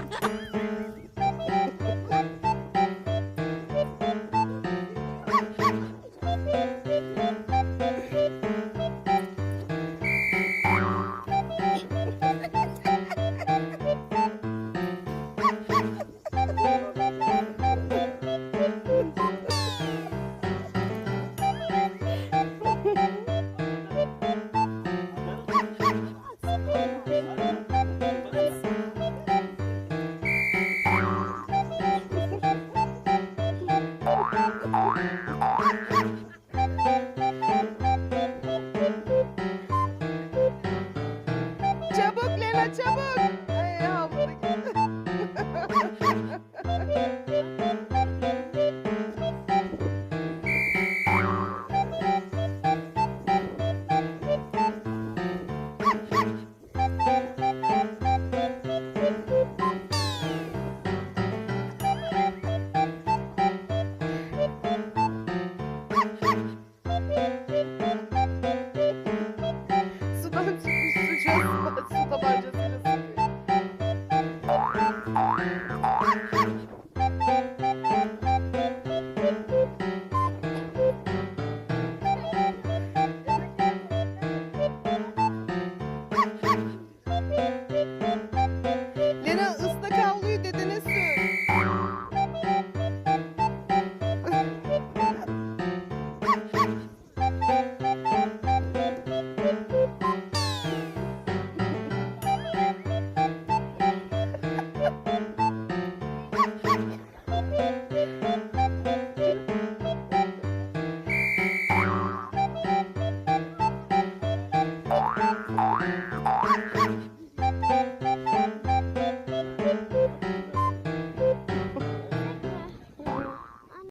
Oh, Çabuk Lena çabuk. Ay havlu.